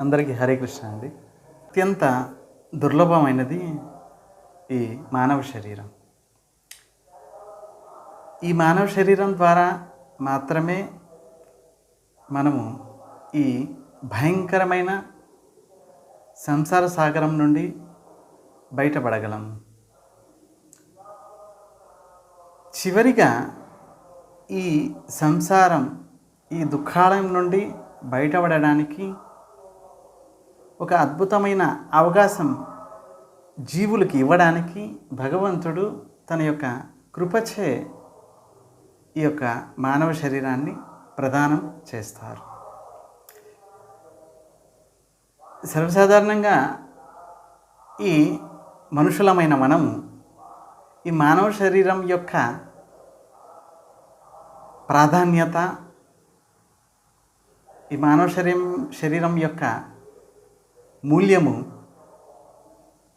అందరికీ హరే కృష్ణ అండి. అత్యంత దుర్లభమైనది ఈ మానవ శరీరం. ఈ మానవ శరీరం ద్వారా మాత్రమే మనము ఈ భయంకరమైన సంసార సాగరం నుండి బయటపడగలం. చివరిగా ఈ సంసారం ఈ దుఃఖాలయం నుండి బయటపడడానికి ఒక అద్భుతమైన అవకాశం జీవులకి ఇవ్వడానికి భగవంతుడు తన యొక్క కృపచే ఈ యొక్క మానవ శరీరాన్ని ప్రదానం చేస్తారు. సర్వసాధారణంగా ఈ మనుషులమైన మనము ఈ మానవ శరీరం యొక్క ప్రాధాన్యత ఈ మానవ శరీరం శరీరం యొక్క మూల్యము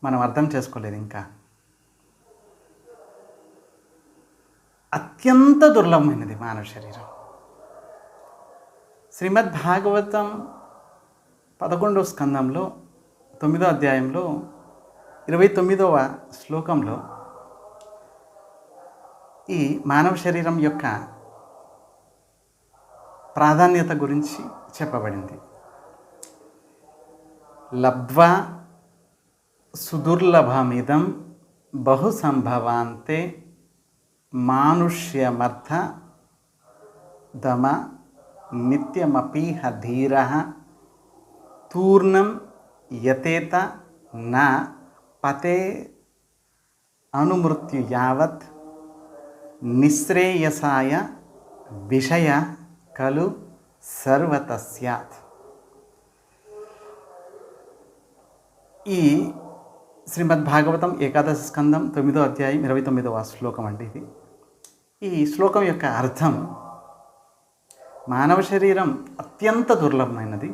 మనం అర్థం చేసుకోలేదు ఇంకా. అత్యంత దుర్లభమైనది మానవ శరీరం. శ్రీమద్ భాగవతం పదకొండవ స్కందంలో తొమ్మిదో అధ్యాయంలో ఇరవై తొమ్మిదవ శ్లోకంలో ఈ మానవ శరీరం యొక్క ప్రాధాన్యత గురించి చెప్పబడింది. లబ్ధ్వా సుదుర్లభమిదం బహు సంభవాంతే మానుష్యమర్థ దమ నిత్యమపీహ ధీర తూర్ణం యతేత నా పతే అనుమృత్యు యావత్ నిశ్రేయసాయ విషయ కలు సర్వత ఈ శ్రీమద్ భాగవతం ఏకాదశ స్కందం తొమ్మిదో అధ్యాయం ఇరవై తొమ్మిదవ శ్లోకం అండి ఇది. ఈ శ్లోకం యొక్క అర్థం మానవ శరీరం అత్యంత దుర్లభమైనది.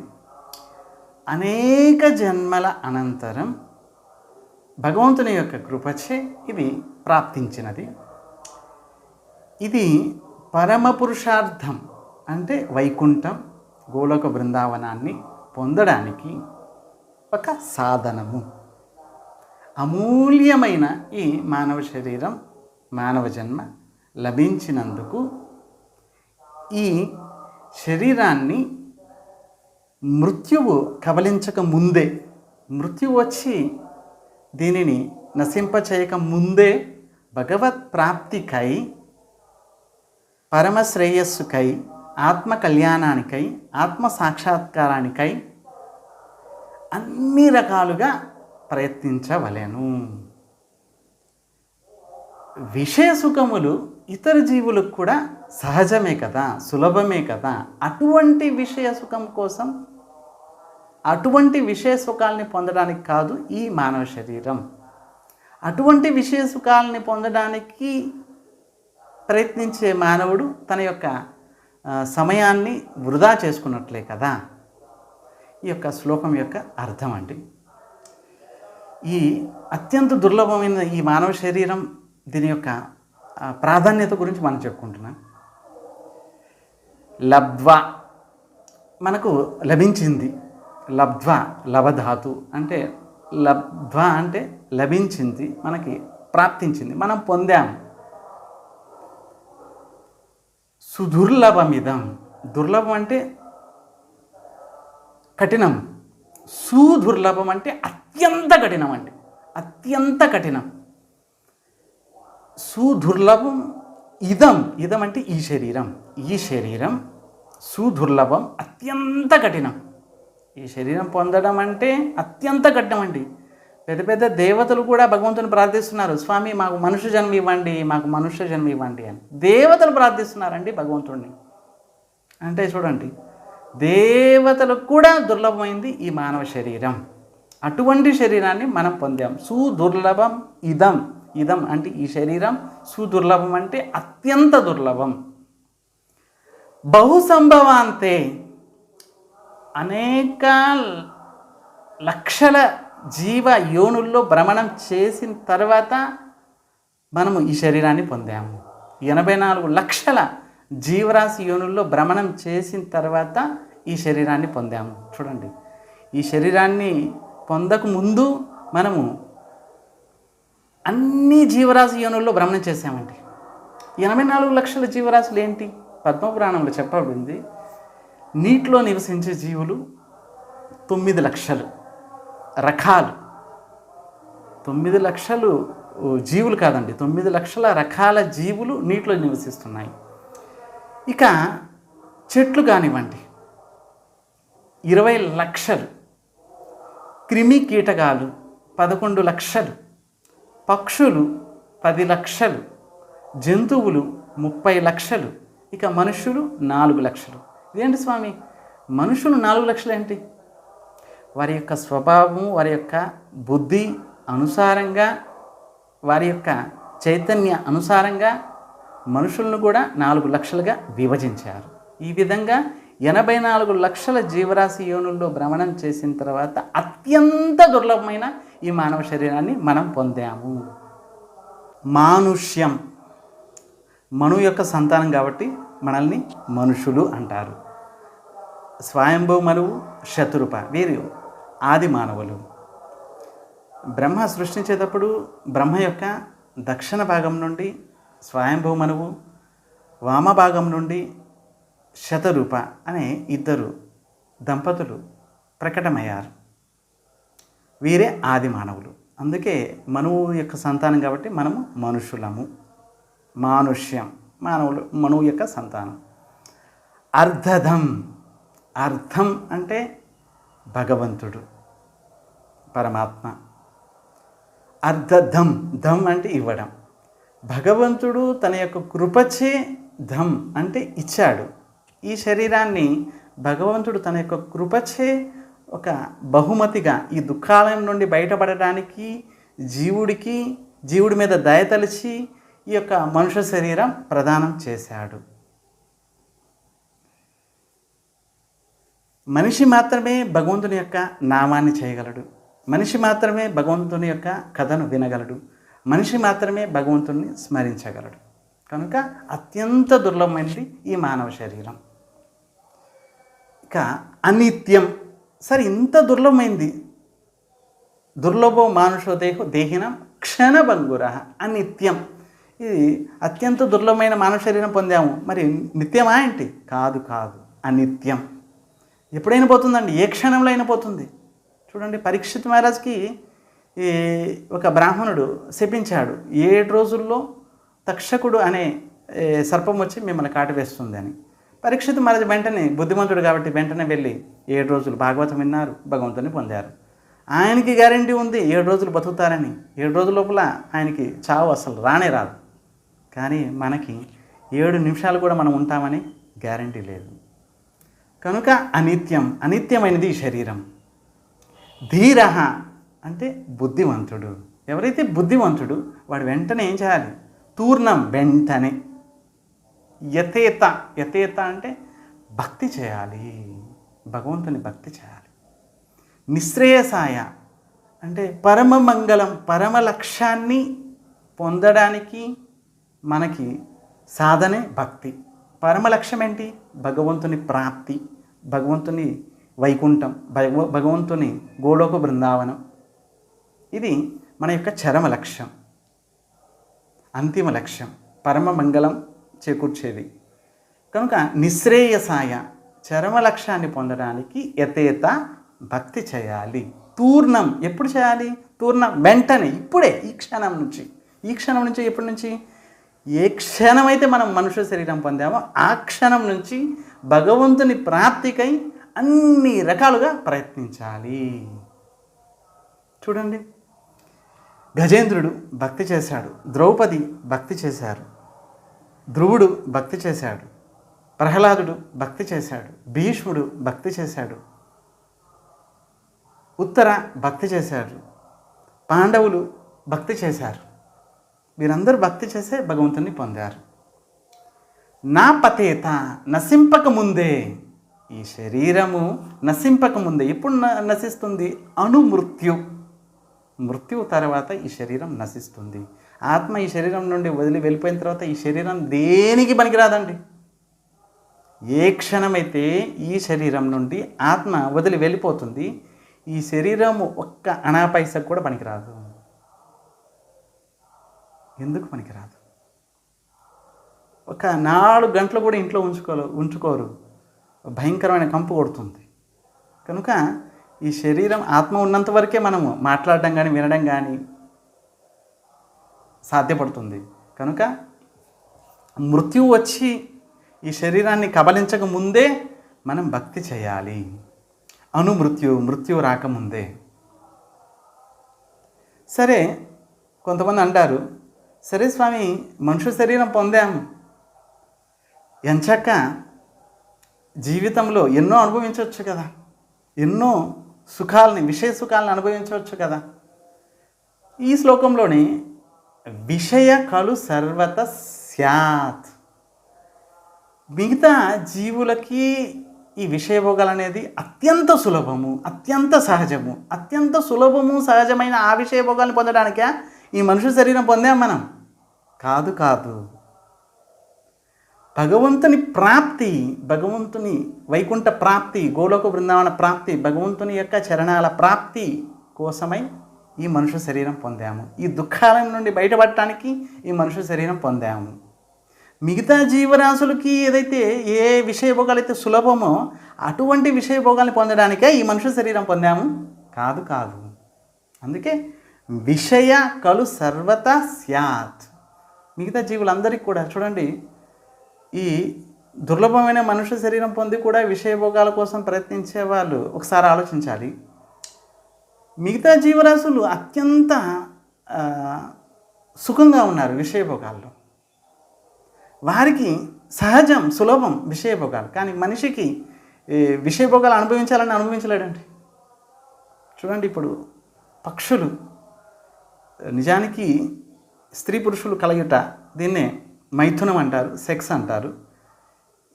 అనేక జన్మల అనంతరం భగవంతుని యొక్క కృపచే ఇది ప్రాప్తించినది. ఇది పరమ పురుషార్థం అంటే వైకుంఠం గోలోక బృందావనాన్ని పొందడానికి ఒక సాధనము. అమూల్యమైన ఈ మానవ శరీరం మానవ జన్మ లభించినందుకు ఈ శరీరాన్ని మృత్యువు కబలించక ముందే మృత్యువు వచ్చి దీనిని నశింపచేయక ముందే భగవత్ ప్రాప్తికై పరమ శ్రేయస్సుకై ఆత్మ కళ్యాణానికై ఆత్మ సాక్షాత్కారానికై అన్ని రకాలుగా ప్రయత్నించవలెను. విషయ సుఖములు ఇతర జీవులకు కూడా సహజమే కదా సులభమే కదా. అటువంటి విషయ సుఖం కోసం అటువంటి విషయ సుఖాలని పొందడానికి కాదు ఈ మానవ శరీరం. అటువంటి విషయ సుఖాలని పొందడానికి ప్రయత్నించే మానవుడు తన యొక్క సమయాన్ని వృధా చేసుకున్నట్లే కదా. ఈ యొక్క శ్లోకం యొక్క అర్థం అండి. ఈ అత్యంత దుర్లభమైన ఈ మానవ శరీరం దీని యొక్క ప్రాధాన్యత గురించి మనం చెప్పుకుంటున్నాం. లబ్ధ్వ మనకు లభించింది. లబ్ధ్వ లభధాతు అంటే లబ్ధ్వ అంటే లభించింది మనకి ప్రాప్తించింది మనం పొందాము సుదుర్లభమిదం. దుర్లభం అంటే కఠినం. సుదుర్లభం అంటే అత్యంత కఠినం అండి. అత్యంత కఠినం. సుదుర్లభం ఇదం. ఇదం అంటే ఈ శరీరం. ఈ శరీరం సుదుర్లభం అత్యంత కఠినం. ఈ శరీరం పొందడం అంటే అత్యంత కఠినం అండి. పెద్ద పెద్ద దేవతలు కూడా భగవంతుని ప్రార్థిస్తున్నారు. స్వామి మాకు మనుష్య జన్మ ఇవ్వండి మాకు మనుష్య జన్మ ఇవ్వండి అని. దేవతలు ప్రార్థిస్తున్నారండి భగవంతుడిని అంటే చూడండి దేవతలకు కూడా దుర్లభమైంది ఈ మానవ శరీరం. అటువంటి శరీరాన్ని మనం పొందాం. సుదుర్లభం ఇదం. ఇదం అంటే ఈ శరీరం. సుదుర్లభం అంటే అత్యంత దుర్లభం. బహు సంభవాంతే అనేక లక్షల జీవ యోనుల్లో భ్రమణం చేసిన తర్వాత మనము ఈ శరీరాన్ని పొందాము. ఎనభై నాలుగు లక్షల జీవరాశి యోనుల్లో భ్రమణం చేసిన తర్వాత ఈ శరీరాన్ని పొందాము. చూడండి. ఈ శరీరాన్ని పొందక ముందు మనము అన్ని జీవరాశి యోనుల్లో భ్రమణం చేశామండి. ఎనభై నాలుగు లక్షల జీవరాశులు ఏంటి? పద్మపురాణంలో చెప్పబడింది. నీటిలో నివసించే జీవులు తొమ్మిది లక్షలు రకాలు. తొమ్మిది లక్షలు జీవులు కాదండి. తొమ్మిది లక్షల రకాల జీవులు నీటిలో నివసిస్తున్నాయి. ఇక చెట్లు కానివ్వండి. ఇరవై లక్షలు. క్రిమి కీటకాలు పదకొండు లక్షలు. పక్షులు పది లక్షలు. జంతువులు ముప్పై లక్షలు. ఇక మనుషులు నాలుగు లక్షలు. ఇదేంటి స్వామి? మనుషులు నాలుగు లక్షలు ఏంటి వారి యొక్క స్వభావం వారి యొక్క బుద్ధి అనుసారంగా వారి యొక్క చైతన్య అనుసారంగా మనుషులను కూడా నాలుగు లక్షలుగా విభజించారు. ఈ విధంగా ఎనభై నాలుగు లక్షల జీవరాశి యోనుల్లో భ్రమణం చేసిన తర్వాత అత్యంత దుర్లభమైన ఈ మానవ శరీరాన్ని మనం పొందాము. మానుష్యం. మను యొక్క సంతానం కాబట్టి మనల్ని మనుషులు అంటారు. స్వయంభూ మనువు శతురూప వీరు ఆది మానవులు. బ్రహ్మ సృష్టించేటప్పుడు బ్రహ్మ యొక్క దక్షిణ భాగం నుండి స్వయంభూ వామభాగం వామ భాగం నుండి శతరూప అనే ఇద్దరు దంపతులు ప్రకటమయ్యారు. వీరే ఆది మానవులు. అందుకే మనువు యొక్క సంతానం కాబట్టి మనము మనుషులము. మానుష్యం మానవులు మనువు యొక్క సంతానం. అర్ధధం అర్థం అంటే భగవంతుడు పరమాత్మ. అర్ధధం ధం అంటే ఇవ్వడం. భగవంతుడు తన యొక్క కృపచే ధం అంటే ఇచ్చాడు. ఈ శరీరాన్ని భగవంతుడు తన యొక్క కృపచే ఒక బహుమతిగా ఈ దుఃఖాలయం నుండి బయటపడడానికి జీవుడికి జీవుడి మీద దయతలిచి ఈ యొక్క మనుష్య శరీరం ప్రదానం చేశాడు. మనిషి మాత్రమే భగవంతుని యొక్క నామాన్ని చేయగలడు. మనిషి మాత్రమే భగవంతుని యొక్క కథను వినగలడు. మనిషి మాత్రమే భగవంతుణ్ణి స్మరించగలడు. కనుక అత్యంత దుర్లభమైనది ఈ మానవ శరీరం. ఇక అనిత్యం. సరే ఇంత దుర్లభమైంది. దుర్లభో మానుషో దేహో దేహినం క్షణభంగుర. అనిత్యం. ఇది అత్యంత దుర్లభమైన మానవ శరీరం పొందాము. మరి నిత్యమా ఏంటి? కాదు కాదు. అనిత్యం. ఎప్పుడైనా పోతుందండి? ఏ క్షణంలో అయినా పోతుంది. చూడండి పరీక్షిత్ మహారాజ్కి ఈ ఒక బ్రాహ్మణుడు శపించాడు. ఏడు రోజుల్లో తక్షకుడు అనే సర్పం వచ్చి మిమ్మల్ని కాటివేస్తుంది అని. పరీక్షిత్ మహారాజు వెంటనే బుద్ధిమంతుడు కాబట్టి వెంటనే వెళ్ళి ఏడు రోజులు భాగవతం విన్నారు భగవంతుని పొందారు. ఆయనకి గ్యారంటీ ఉంది ఏడు రోజులు బతుకుతారని. ఏడు రోజుల లోపల ఆయనకి చావు అసలు రానే రాదు. కానీ మనకి ఏడు నిమిషాలు కూడా మనం ఉంటామని గ్యారంటీ లేదు. కనుక అనిత్యం అనిత్యమైనది ఈ శరీరం. ధీర అంటే బుద్ధివంతుడు ఎవరైతే బుద్ధివంతుడు వాడు వెంటనే ఏం చేయాలి? తూర్ణం వెంటనే. యథేత యథేత అంటే భక్తి చేయాలి. భగవంతుని భక్తి చేయాలి. నిశ్రేయసాయ అంటే పరమ మంగళం పరమ లక్ష్యాన్ని పొందడానికి మనకి సాధనే భక్తి. పరమ లక్ష్యం ఏంటి? భగవంతుని ప్రాప్తి భగవంతుని వైకుంఠం భగవ భగవంతుని గోలోక బృందావనం. ఇది మన యొక్క చరమ లక్ష్యం. అంతిమ లక్ష్యం. పరమ మంగళం చేకూర్చేది. కనుక నిశ్రేయసాయ చరమ లక్ష్యాన్ని పొందడానికి యథేత భక్తి చేయాలి. తూర్ణం ఎప్పుడు చేయాలి? తూర్ణం వెంటనే ఇప్పుడే ఈ క్షణం నుంచి. ఈ క్షణం నుంచి ఎప్పటి నుంచి? ఏ క్షణం అయితే మనం మనుష్య శరీరం పొందామో ఆ క్షణం నుంచి భగవంతుని ప్రాప్తికై అన్ని రకాలుగా ప్రయత్నించాలి. చూడండి. గజేంద్రుడు భక్తి చేశాడు. ద్రౌపది భక్తి చేశారు. ధ్రువుడు భక్తి చేశాడు. ప్రహ్లాదుడు భక్తి చేశాడు. భీష్ముడు భక్తి చేశాడు. ఉత్తర భక్తి చేశారు. పాండవులు భక్తి చేశారు. వీరందరూ భక్తి చేసే భగవంతుని పొందారు. నా పతేత నశింపక ముందే ఈ శరీరము నశింపక ముందే. ఎప్పుడు న- నశిస్తుంది? అణుమృత్యు మృత్యువు తర్వాత ఈ శరీరం నశిస్తుంది. ఆత్మ ఈ శరీరం నుండి వదిలి వెళ్ళిపోయిన తర్వాత ఈ శరీరం దేనికి పనికిరాదండి? ఏ క్షణమైతే ఈ శరీరం నుండి ఆత్మ వదిలి వెళ్ళిపోతుంది ఈ శరీరం ఒక్క అనా కూడా పనికిరాదు. ఎందుకు పనికిరాదు? ఒక నాలుగు గంటలు కూడా ఇంట్లో ఉంచుకో ఉంచుకోరు. భయంకరమైన కంపు కొడుతుంది. కనుక ఈ శరీరం ఆత్మ ఉన్నంత వరకే మనము మాట్లాడడం కానీ వినడం కానీ సాధ్యపడుతుంది. కనుక మృత్యువు వచ్చి ఈ శరీరాన్ని కబలించక ముందే మనం భక్తి చేయాలి. అనుమృత్యు మృత్యు రాకముందే సరే కొంతమంది అంటారు సరే స్వామి మనుషు శరీరం పొందాము ఎంచక్క జీవితంలో ఎన్నో అనుభవించవచ్చు కదా. ఎన్నో సుఖాలని విషయ సుఖాలను అనుభవించవచ్చు కదా? ఈ శ్లోకంలోని విషయ కలు సర్వత స్యాత్. మిగతా జీవులకి ఈ విషయభోగాలు అనేది అత్యంత సులభము అత్యంత సహజము. అత్యంత సులభము సహజమైన ఆ విషయభోగాలను పొందడానికే ఈ మనుషు శరీరం పొందాం మనం? కాదు కాదు. భగవంతుని ప్రాప్తి భగవంతుని వైకుంఠ ప్రాప్తి గోలోక బృందావన ప్రాప్తి భగవంతుని యొక్క చరణాల ప్రాప్తి కోసమై ఈ మనుషు శరీరం పొందాము. ఈ దుఃఖాల నుండి బయటపడటానికి ఈ మనుషు శరీరం పొందాము. మిగతా జీవరాశులకి ఏదైతే ఏ విషయభోగాలు అయితే సులభమో అటువంటి విషయభోగాల్ని పొందడానికే ఈ మనుషు శరీరం పొందాము? కాదు కాదు. అందుకే విషయ కలు సర్వత స్యాత్. మిగతా జీవులందరికీ కూడా చూడండి ఈ దుర్లభమైన మనుష్య శరీరం పొంది కూడా విషయభోగాల కోసం ప్రయత్నించే వాళ్ళు ఒకసారి ఆలోచించాలి. మిగతా జీవరాశులు అత్యంత సుఖంగా ఉన్నారు విషయభోగాల్లో వారికి సహజం సులభం విషయభోగాలు కానీ మనిషికి విషయభోగాలు అనుభవించాలని అనుభవించలేడండి. చూడండి ఇప్పుడు పక్షులు నిజానికి స్త్రీ పురుషులు కలయుట దీన్నే మైథునం అంటారు సెక్స్ అంటారు.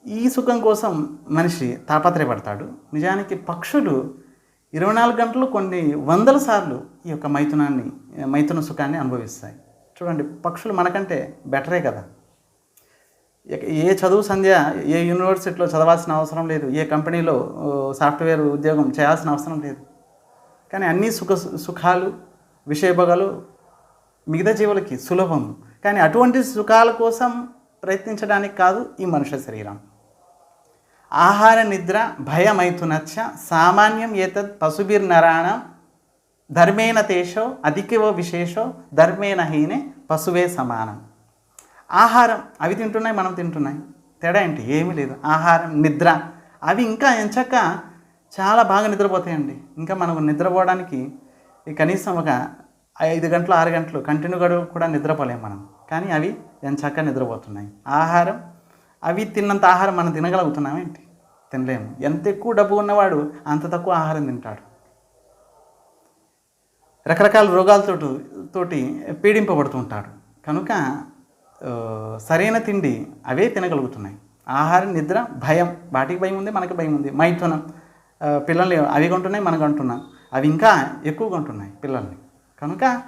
ఈ సుఖం కోసం మనిషి తాపత్రయపడతాడు. నిజానికి పక్షులు ఇరవై నాలుగు గంటలు కొన్ని వందల సార్లు ఈ యొక్క మైథునాన్ని మైథున సుఖాన్ని అనుభవిస్తాయి. చూడండి పక్షులు మనకంటే బెటరే కదా. ఏ చదువు సంధ్య ఏ యూనివర్సిటీలో చదవాల్సిన అవసరం లేదు ఏ కంపెనీలో సాఫ్ట్వేర్ ఉద్యోగం చేయాల్సిన అవసరం లేదు. కానీ అన్ని సుఖ సుఖాలు విషయభోగాలు మిగతా జీవులకి సులభం. కానీ అటువంటి సుఖాల కోసం ప్రయత్నించడానికి కాదు ఈ మనుష్య శరీరం. ఆహార నిద్ర భయమైతునచ్చ సామాన్యం ఏతత్ పశుభిర్నరాణ ధర్మేణ తేషో అధికవో విశేషో ధర్మేణ హీనే పశువే సమానం. ఆహారం అవి తింటున్నాయి మనం తింటున్నాయి. తేడా ఏంటి? ఏమీ లేదు. ఆహారం నిద్ర. అవి ఇంకా ఎంచక్క చాలా బాగా నిద్రపోతాయండి. ఇంకా మనకు నిద్రపోవడానికి కనీసం ఒక ఐదు గంటలు ఆరు గంటలు కంటిన్యూ గడువు కూడా నిద్రపోలేము మనం. కానీ అవి ఎంచక్క నిద్రపోతున్నాయి. ఆహారం అవి తిన్నంత ఆహారం మనం తినగలుగుతున్నాం ఏంటి? తినలేము. ఎంత ఎక్కువ డబ్బు ఉన్నవాడు అంత తక్కువ ఆహారం తింటాడు. రకరకాల రోగాలతో తోటి పీడింపబడుతూ ఉంటాడు కనుక సరైన తిండి అవే తినగలుగుతున్నాయి. ఆహారం నిద్ర భయం. వాటికి భయం ఉంది మనకి భయం ఉంది. మైథునం పిల్లల్ని అవి కొంటున్నాయి మనకు అంటున్నాం. అవి ఇంకా ఎక్కువ కొంటున్నాయి పిల్లల్ని. కనుక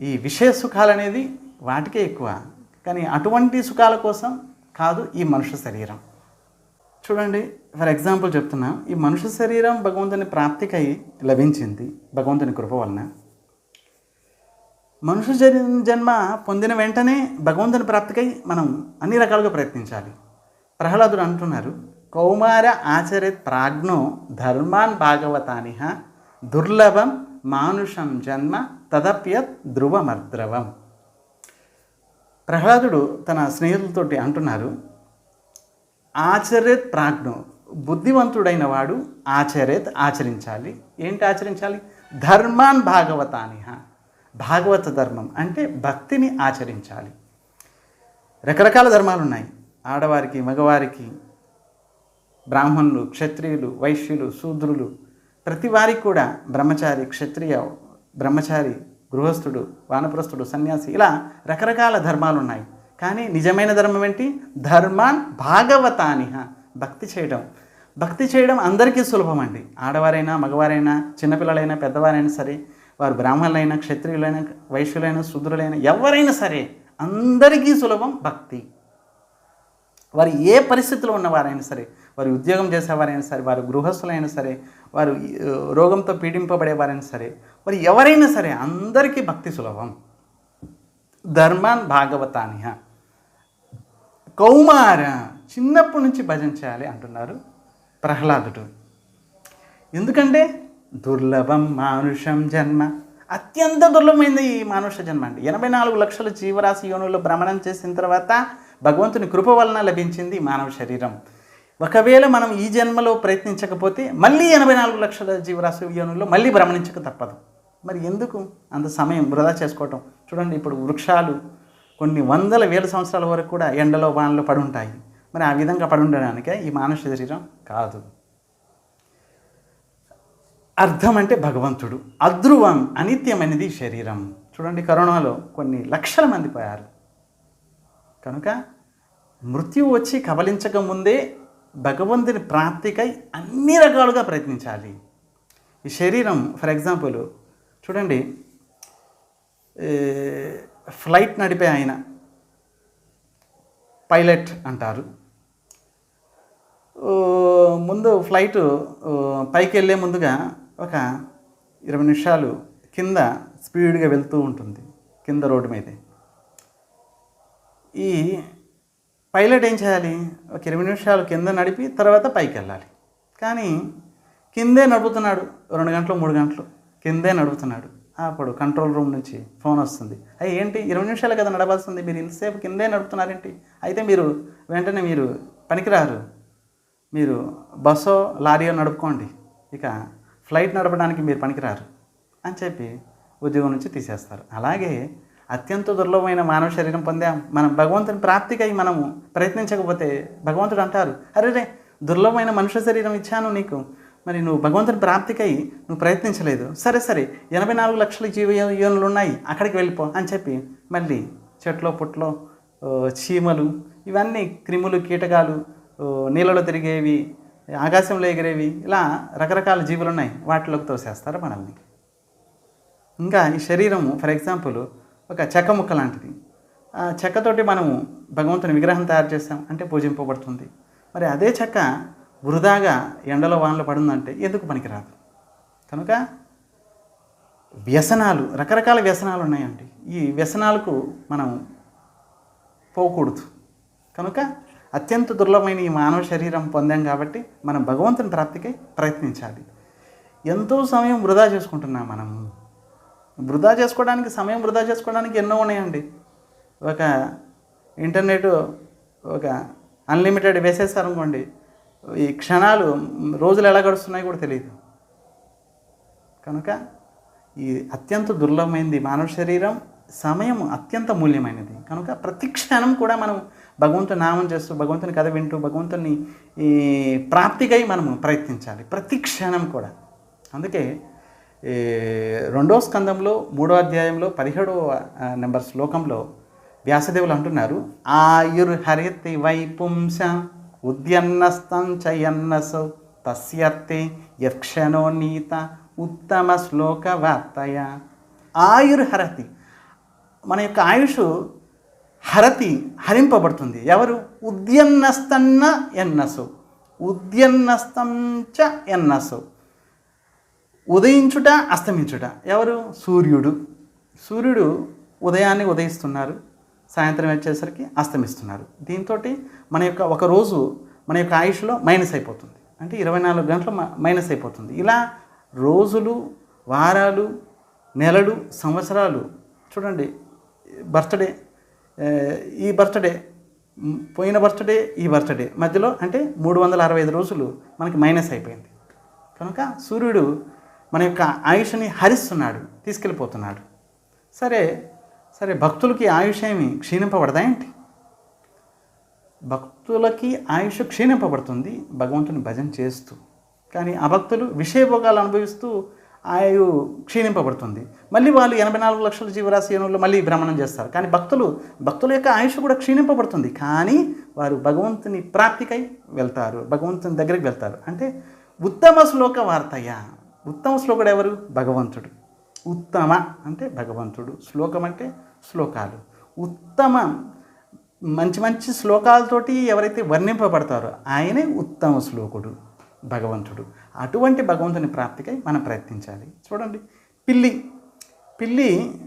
ఈ విషయ సుఖాలు అనేది వాటికే ఎక్కువ. కానీ అటువంటి సుఖాల కోసం కాదు ఈ మనుష్య శరీరం. చూడండి ఫర్ ఎగ్జాంపుల్ చెప్తున్నా ఈ మనుష్య శరీరం భగవంతుని ప్రాప్తికై లభించింది భగవంతుని కృప వలన. మనుష్య జరి జన్మ పొందిన వెంటనే భగవంతుని ప్రాప్తికై మనం అన్ని రకాలుగా ప్రయత్నించాలి. ప్రహ్లాదుడు అంటున్నారు కౌమార ఆచరిత్ ప్రాజ్ఞో ధర్మాన్ భాగవతానిహ దుర్లభం మానుషం జన్మ తదప్యత్ ధ్రువమర్ద్రవం. ప్రహ్లాదుడు తన స్నేహితులతోటి అంటున్నారు ఆచరేత్ ప్రాజ్ఞం బుద్ధివంతుడైన వాడు ఆచరేత్ ఆచరించాలి. ఏంటి ఆచరించాలి? ధర్మాన్ భాగవతానిహ భాగవత ధర్మం అంటే భక్తిని ఆచరించాలి. రకరకాల ధర్మాలు ఉన్నాయి ఆడవారికి మగవారికి బ్రాహ్మణులు క్షత్రియులు వైశ్యులు శూద్రులు ప్రతి వారికి కూడా బ్రహ్మచారి క్షత్రియ బ్రహ్మచారి గృహస్థుడు వానప్రస్థుడు సన్యాసి ఇలా రకరకాల ధర్మాలు ఉన్నాయి కానీ నిజమైన ధర్మం ఏంటి? ధర్మాన్ భాగవతానిహ భక్తి చేయడం. భక్తి చేయడం అందరికీ సులభం అండి ఆడవారైనా మగవారైనా చిన్నపిల్లలైనా పెద్దవారైనా సరే వారు బ్రాహ్మణులైనా క్షత్రియులైనా వైశ్యులైనా శూద్రులైనా ఎవరైనా సరే అందరికీ సులభం భక్తి. వారు ఏ పరిస్థితిలో ఉన్నవారైనా సరే వారు ఉద్యోగం చేసేవారైనా సరే వారు గృహస్థులైనా సరే వారు రోగంతో పీడింపబడేవారైనా సరే మరి ఎవరైనా సరే అందరికీ భక్తి సులభం. ధర్మాన్ భాగవతానిహ. కౌమార చిన్నప్పటి నుంచి భజన చేయాలి అంటున్నారు ప్రహ్లాదుడు. ఎందుకంటే దుర్లభం మానుషం జన్మ. అత్యంత దుర్లభమైంది ఈ మానుష జన్మ అండి. ఎనభై నాలుగు లక్షల జీవరాశి యోనుల్లో భ్రమణం చేసిన తర్వాత భగవంతుని కృప వలన లభించింది మానవ శరీరం. ఒకవేళ మనం ఈ జన్మలో ప్రయత్నించకపోతే మళ్ళీ ఎనభై నాలుగు లక్షల జీవరాశి యోనుల్లో మళ్ళీ భ్రమణించక తప్పదు. మరి ఎందుకు? అంత సమయం వృధా చేసుకోవటం. చూడండి ఇప్పుడు వృక్షాలు కొన్ని వందల వేల సంవత్సరాల వరకు కూడా ఎండలో వానలో పడి ఉంటాయి మరి ఆ విధంగా పడి ఉండడానికే ఈ మానవ శరీరం కాదు. అర్థం అంటే భగవంతుడు. అధ్రువం అనిత్యమైనది శరీరం. చూడండి కరోనాలో కొన్ని లక్షల మంది పోయారు. కనుక మృత్యు వచ్చి కబలించక ముందే భగవంతుని ప్రాప్తికై అన్ని రకాలుగా ప్రయత్నించాలి. ఈ శరీరం ఫర్ ఎగ్జాంపుల్ చూడండి ఫ్లైట్ నడిపే ఆయన పైలట్ అంటారు. ముందు ఫ్లైట్ పైకి వెళ్ళే ముందుగా ఒక ఇరవై నిమిషాలు కింద స్పీడ్గా వెళ్తూ ఉంటుంది కింద రోడ్డు మీదే. ఈ పైలట్ ఏం చేయాలి? ఒక ఇరవై నిమిషాలు కింద నడిపి తర్వాత పైకి వెళ్ళాలి. కానీ కిందే నడుపుతున్నాడు. రెండు గంటలు మూడు గంటలు కిందే నడుపుతున్నాడు. అప్పుడు కంట్రోల్ రూమ్ నుంచి ఫోన్ వస్తుంది. అయ్యి ఏంటి? ఇరవై నిమిషాలు కదా నడవాల్సింది మీరు ఇంతసేపు కిందే నడుపుతున్నారేంటి? అయితే మీరు వెంటనే మీరు పనికిరారు. మీరు బస్సో లారీయో నడుపుకోండి. ఇక ఫ్లైట్ నడపడానికి మీరు పనికిరారు అని చెప్పి ఉద్యోగం నుంచి తీసేస్తారు. అలాగే అత్యంత దుర్లభమైన మానవ శరీరం పొందాం మనం భగవంతుని ప్రాప్తికై మనము ప్రయత్నించకపోతే భగవంతుడు అంటారు అరే రే దుర్లభమైన మనుష్య శరీరం ఇచ్చాను నీకు. మరి నువ్వు భగవంతుని ప్రాప్తికై నువ్వు ప్రయత్నించలేదు. సరే సరే ఎనభై నాలుగు లక్షల జీవ యోనులు ఉన్నాయి అక్కడికి వెళ్ళిపో అని చెప్పి మళ్ళీ చెట్లో పుట్లో చీమలు ఇవన్నీ క్రిములు కీటకాలు నీళ్ళలో తిరిగేవి ఆకాశంలో ఎగిరేవి ఇలా రకరకాల జీవులు ఉన్నాయి వాటిలోకి తోసేస్తారు మనల్ని. ఇంకా ఈ శరీరము ఫర్ ఎగ్జాంపుల్ ఒక చెక్క ముక్క లాంటిది. ఆ చెక్కతోటి మనము భగవంతుని విగ్రహం తయారు చేస్తాం అంటే పూజింపబడుతుంది. మరి అదే చెక్క వృధాగా ఎండలో వానలు పడిందంటే ఎందుకు పనికిరాదు? కనుక వ్యసనాలు రకరకాల వ్యసనాలు ఉన్నాయండి. ఈ వ్యసనాలకు మనం పోకూడదు. కనుక అత్యంత దుర్లభమైన ఈ మానవ శరీరం పొందాం కాబట్టి మనం భగవంతుని ప్రాప్తికై ప్రయత్నించాలి. ఎంతో సమయం వృధా చేసుకుంటున్నాం మనము. వృధా చేసుకోవడానికి సమయం వృధా చేసుకోవడానికి ఎన్నో ఉన్నాయండి. ఒక ఇంటర్నెట్ ఒక అన్లిమిటెడ్ వేసేసారు అనుకోండి ఈ క్షణాలు రోజులు ఎలా గడుస్తున్నాయో కూడా తెలియదు. కనుక ఈ అత్యంత దుర్లభమైనది మానవ శరీరం సమయం అత్యంత మూల్యమైనది కనుక ప్రతి క్షణం కూడా మనం భగవంతుని నామం చేస్తూ భగవంతుని కథ వింటూ భగవంతుని ఈ ప్రాప్తికై మనము ప్రయత్నించాలి. ప్రతి క్షణం కూడా. అందుకే రెండో స్కందంలో మూడో అధ్యాయంలో పదిహేడవ నెంబర్ శ్లోకంలో వ్యాసదేవులు అంటున్నారు ఆయుర్ హరితి వైపుంస ఉద్యన్నస్తం చయన్నసౌ తస్యర్తి యక్షణో నీత ఉత్తమ శ్లోక వార్తయ ఆయుర్ హరతి మన యొక్క ఆయుష్ హరతి హరింపబడుతుంది. ఎవరు? ఉద్యన్నస్తన్న ఎన్నసు ఉద్యన్నస్తం చ ఎన్నసు ఉదయించుట అస్తమించుట. ఎవరు? సూర్యుడు. సూర్యుడు ఉదయాన్నే ఉదయిస్తున్నారు. సాయంత్రం వచ్చేసరికి అస్తమిస్తున్నారు. దీంతో మన యొక్క ఒక రోజు మన యొక్క ఆయుష్లో మైనస్ అయిపోతుంది. అంటే ఇరవై నాలుగు గంటలు మ- మైనస్ అయిపోతుంది. ఇలా రోజులు వారాలు నెలలు సంవత్సరాలు చూడండి బర్త్డే ఈ బర్త్డే పోయిన బర్త్డే ఈ బర్త్డే మధ్యలో అంటే మూడు వందల అరవై ఐదు రోజులు మనకి మైనస్ అయిపోయింది. కనుక సూర్యుడు మన యొక్క ఆయుష్ని హరిస్తున్నాడు తీసుకెళ్ళిపోతున్నాడు. సరే సరే భక్తులకి ఆయుష్ ఏమి క్షీణింపబడదా ఏంటి? భక్తులకి ఆయుష్ క్షీణింపబడుతుంది భగవంతుని భజన చేస్తూ. కానీ ఆ భక్తులు విషయభోగాలు అనుభవిస్తూ ఆయు క్షీణింపబడుతుంది. మళ్ళీ వాళ్ళు ఎనభై నాలుగు లక్షల జీవరాశి ఏనుగులు మళ్ళీ భ్రమణం చేస్తారు. కానీ భక్తులు భక్తుల యొక్క ఆయుష్ కూడా క్షీణింపబడుతుంది. కానీ వారు భగవంతుని ప్రాప్తికై వెళ్తారు భగవంతుని దగ్గరికి వెళ్తారు. అంటే ఉత్తమ శ్లోక వార్తయ్య ఉత్తమ శ్లోకుడు ఎవరు? భగవంతుడు. ఉత్తమ అంటే భగవంతుడు. శ్లోకం అంటే శ్లోకాలు. ఉత్తమ మంచి మంచి శ్లోకాలతోటి ఎవరైతే వర్ణింపబడతారో ఆయనే ఉత్తమ శ్లోకుడు భగవంతుడు. అటువంటి భగవంతుని ప్రాప్తికై మనం ప్రయత్నించాలి. చూడండి. పిల్లి. పిల్లి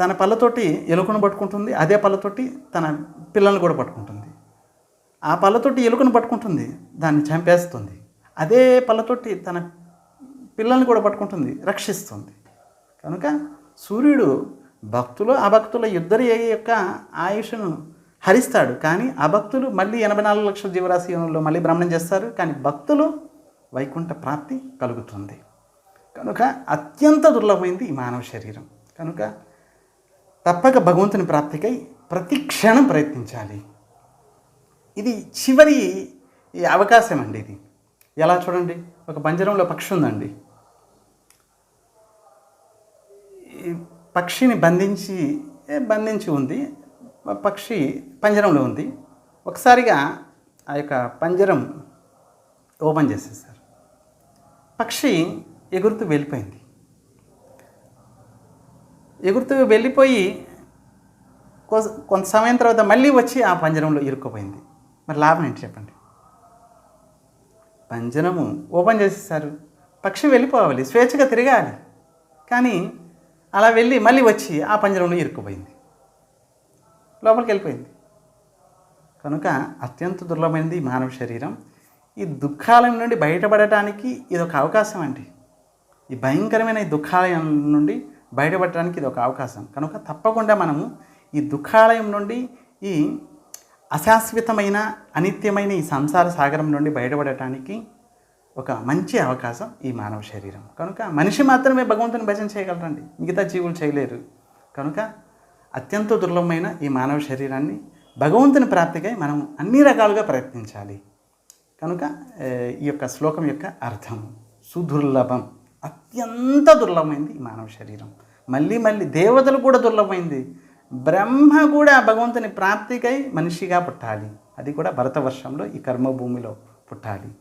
తన పళ్ళతోటి ఎలుకను పట్టుకుంటుంది. అదే పళ్ళతోటి తన పిల్లల్ని కూడా పట్టుకుంటుంది. ఆ పళ్ళతోటి ఎలుకను పట్టుకుంటుంది. దాన్ని చంపేస్తుంది. అదే పళ్ళతోటి తన పిల్లల్ని కూడా పట్టుకుంటుంది రక్షిస్తుంది. కనుక సూర్యుడు భక్తులు అభక్తుల ఇద్దరి యొక్క ఆయుష్ను హరిస్తాడు. కానీ అభక్తులు మళ్ళీ ఎనభై నాలుగు లక్షల జీవరాశి యోనంలో మళ్ళీ భ్రమణం చేస్తారు. కానీ భక్తులు వైకుంఠ ప్రాప్తి కలుగుతుంది. కనుక అత్యంత దుర్లభమైంది ఈ మానవ శరీరం. కనుక తప్పక భగవంతుని ప్రాప్తికై ప్రతి క్షణం ప్రయత్నించాలి. ఇది చివరి ఈ అవకాశం అండి ఇది. ఎలా చూడండి? ఒక పంజరంలో పక్షి ఉందండి. ఈ పక్షిని బంధించి బంధించి ఉంది పక్షి పంజరంలో ఉంది. ఒకసారిగా ఆ యొక్క పంజరం ఓపెన్ చేసేసారు. పక్షి ఎగురుతూ వెళ్ళిపోయింది. ఎగురుతూ వెళ్ళిపోయి కొ- కొంత సమయం తర్వాత మళ్ళీ వచ్చి ఆ పంజరంలో ఇరుక్కుపోయింది. మరి లాభం ఏంటి చెప్పండి? పంజరము ఓపెన్ చేసేసారు పక్షి వెళ్ళిపోవాలి స్వేచ్ఛగా తిరగాలి. కానీ అలా వెళ్ళి మళ్ళీ వచ్చి ఆ పంజరంలో ఇరుక్కుపోయింది. లోపలికి వెళ్ళిపోయింది. కనుక అత్యంత దుర్లభమైనది మానవ శరీరం. ఈ దుఃఖాలయం నుండి బయటపడటానికి ఇది ఒక అవకాశం అండి. ఈ భయంకరమైన ఈ దుఃఖాలయం నుండి బయటపడటానికి ఇది ఒక అవకాశం. కనుక తప్పకుండా మనము ఈ దుఃఖాలయం నుండి ఈ అశాశ్వతమైన అనిత్యమైన ఈ సంసార సాగరం నుండి బయటపడటానికి ఒక మంచి అవకాశం ఈ మానవ శరీరం. కనుక మనిషి మాత్రమే భగవంతుని భజన చేయగలరండి. మిగతా జీవులు చేయలేరు. కనుక అత్యంత దుర్లభమైన ఈ మానవ శరీరాన్ని భగవంతుని ప్రాప్తికై మనం అన్ని రకాలుగా ప్రయత్నించాలి. కనుక ఈ యొక్క శ్లోకం యొక్క అర్థం సుదుర్లభం. అత్యంత దుర్లభమైంది ఈ మానవ శరీరం. మళ్ళీ మళ్ళీ దేవతలు కూడా దుర్లభమైంది. బ్రహ్మ కూడా భగవంతుని ప్రాప్తికై మనిషిగా పుట్టాలి. అది కూడా భరతవర్షంలో ఈ కర్మభూమిలో పుట్టాలి.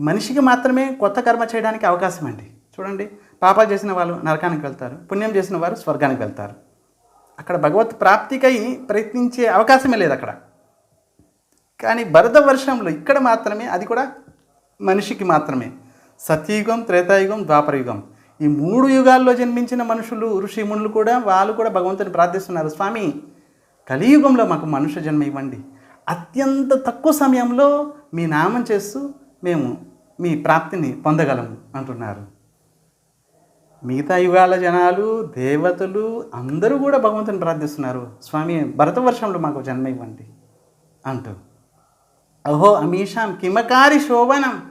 మనిషికి మాత్రమే కొత్త కర్మ చేయడానికి అవకాశం అండి. చూడండి పాపాలు చేసిన వాళ్ళు నరకానికి వెళ్తారు పుణ్యం చేసిన వారు స్వర్గానికి వెళ్తారు. అక్కడ భగవత్ ప్రాప్తికై ప్రయత్నించే అవకాశమే లేదు అక్కడ. కానీ భరత వర్షంలో ఇక్కడ మాత్రమే అది కూడా మనిషికి మాత్రమే. సత్యయుగం త్రేతాయుగం ద్వాపరయుగం. ఈ మూడు యుగాల్లో జన్మించిన మనుషులు ఋషి మునులు కూడా వాళ్ళు కూడా భగవంతుని ప్రార్థిస్తున్నారు. స్వామి కలియుగంలో మాకు మనుష్య జన్మ ఇవ్వండి. అత్యంత తక్కువ సమయంలో మీ నామం చేస్తూ మేము మీ ప్రాప్తిని పొందగలము అంటున్నారు. మిగతా యుగాల జనాలు దేవతలు అందరూ కూడా భగవంతుని ప్రార్థిస్తున్నారు. స్వామి భరతవర్షంలో మాకు జన్మ ఇవ్వండి అంటూ. అహో అమీషాం కిమకారి శోభనం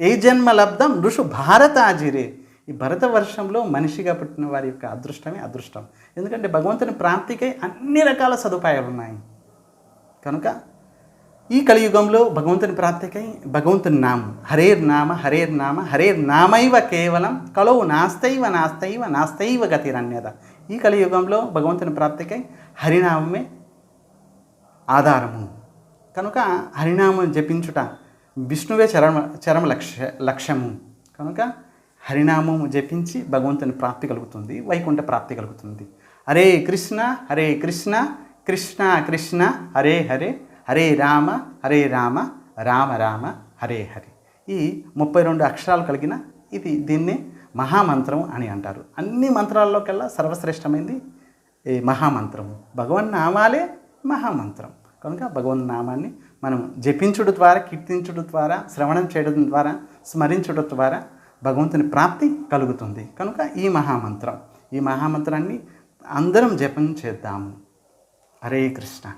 ఏ జన్మ లబ్ధం ఋషు భారతాజిరే. ఈ భరత వర్షంలో మనిషిగా పుట్టిన వారి యొక్క అదృష్టమే అదృష్టం. ఎందుకంటే భగవంతుని ప్రాప్తికై అన్ని రకాల సదుపాయాలు ఉన్నాయి. కనుక ఈ కలియుగంలో భగవంతుని ప్రాప్తికై భగవంతుని నామం హరేర్ నామ హరేర్ నామ హరేర్ నామైవ కేవలం కలవు నాస్తైవ నాస్తైవ నాస్తైవ గతిరన్యత ఈ కలియుగంలో భగవంతుని ప్రాప్తికై హరినామమే ఆధారము. కనుక హరినామం జపించుట విష్ణువే చరమ చరమ లక్ష్య లక్ష్యము. కనుక హరినామము జపించి భగవంతుని ప్రాప్తి కలుగుతుంది వైకుంఠ ప్రాప్తి కలుగుతుంది. హరే కృష్ణ హరే కృష్ణ కృష్ణ కృష్ణ హరే హరే హరే రామ హరే రామ రామ రామ హరే హరే. ఈ ముప్పై రెండు అక్షరాలు కలిగిన ఇది దీన్ని మహామంత్రం అని అంటారు. అన్ని మంత్రాల్లోకెల్లా సర్వశ్రేష్టమైంది ఈ మహామంత్రము. భగవన్ నామాలే మహామంత్రం. కనుక భగవన్ నామాన్ని మనం జపించుడు ద్వారా కీర్తించుడు ద్వారా శ్రవణం చేయడం ద్వారా స్మరించుట ద్వారా భగవంతుని ప్రాప్తి కలుగుతుంది. కనుక ఈ మహామంత్రం ఈ మహామంత్రాన్ని అందరం జపం చేద్దాము. హరే కృష్ణ.